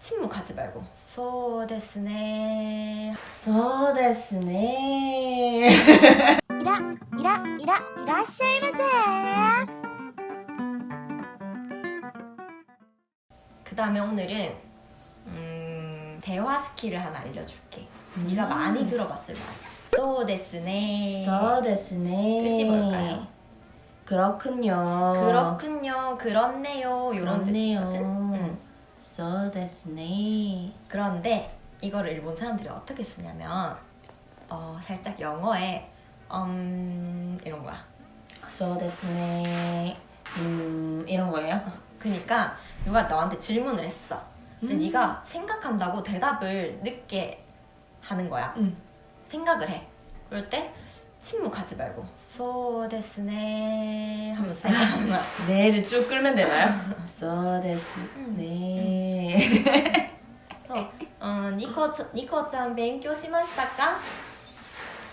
침묵하지 말고. 소데스네. 소데스네. 이라 이라 이라 이라시마세 그 다음에 오늘은 음, 대화 스킬을 하나 알려줄게. 네가 음. 많이 들어봤을 말이야. 소데스네. 소데스네. 뜻이 뭘까요? 그렇군요. 그렇군요. 그렇네요. 이런 뜻이거든? 응. So desne. 그런데 이거를 일본 사람들이 어떻게 쓰냐면 어, 살짝 영어에 음 이런 거야. So desne. 음 이런 거예요. 그러니까 누가 너한테 질문을 했어. 근데 음. 네가 생각한다고 대답을 늦게 하는 거야. 음. 생각을 해. 그럴 때 침묵하지 말고 So desne. 스네 하면서 생각하는 거야 네를 쭉 끌면 되나요? そうですね。 그래서 어, 니코, 니코ちゃん 勉強しましたか?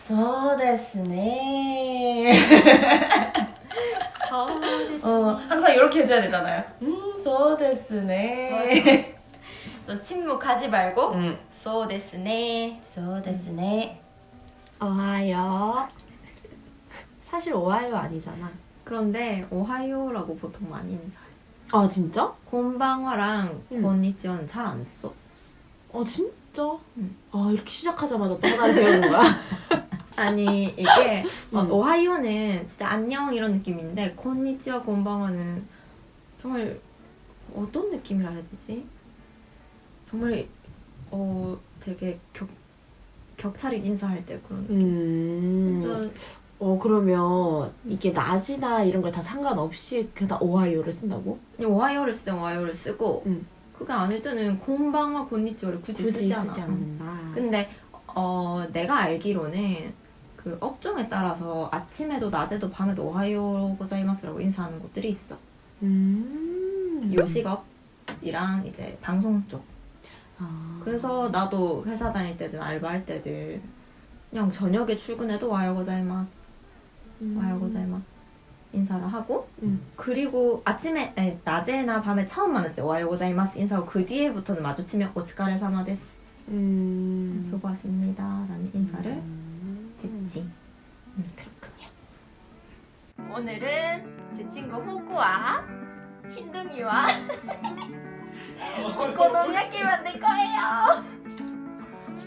そうですね。 소데스네 어, 항상 이렇게 해줘야 되잖아요. 음, そうですね. 그래서 침묵하지 말고 음, 소데스네 そうですね. 오하요. 사실 오하요 아니잖아. 그런데 오하이오라고 보통 많이 인사해 아 진짜? 곤방화랑 응. 곤니찌오는 잘 안 써. 아 진짜? 응. 아 이렇게 시작하자마자 또 하나를 배우는 거야? 아니 이게 어, 응. 오하이오는 진짜 안녕 이런 느낌인데 곤니찌와 곤방화는 정말 어떤 느낌이라 해야 되지? 정말 어 되게 격 격차리 인사할 때 그런 느낌. 음. 저 어 그러면 이게 낮이나 이런 걸 다 상관없이 그냥 다 오하이오를 쓴다고? 그냥 오하이오를 쓸때 오하이오를 쓰고 응. 그게 아닐 때는 곤방화 곤니찌오를 굳이, 굳이 쓰지 않아. 쓰지 않는다. 근데 어 내가 알기로는 그 업종에 따라서 아침에도 낮에도 밤에도 오하요 고자이마스라고 인사하는 곳들이 있어. 음. 요식업이랑 이제 방송 쪽. 아. 그래서 나도 회사 다닐 때든 알바할 때든 그냥 저녁에 출근해도 와요 고자이마스, 음. 와요 고자이마스 인사를 하고 음. 그리고 아침에 아니, 낮에나 밤에 처음 만났을 때 와요 고자이마스 인사하고 그 뒤에부터는 마주치면 오츠카레 사마데스 음. 수고하십니다 라는 인사를 음. 했지. 그렇군요. 오늘은 제 친구 호구와 흰둥이와 오코노미야끼 만들 거예요.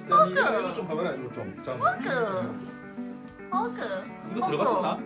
이거 좀 이거 좀. 자, 호구, 호구. 이거 들어갔었나?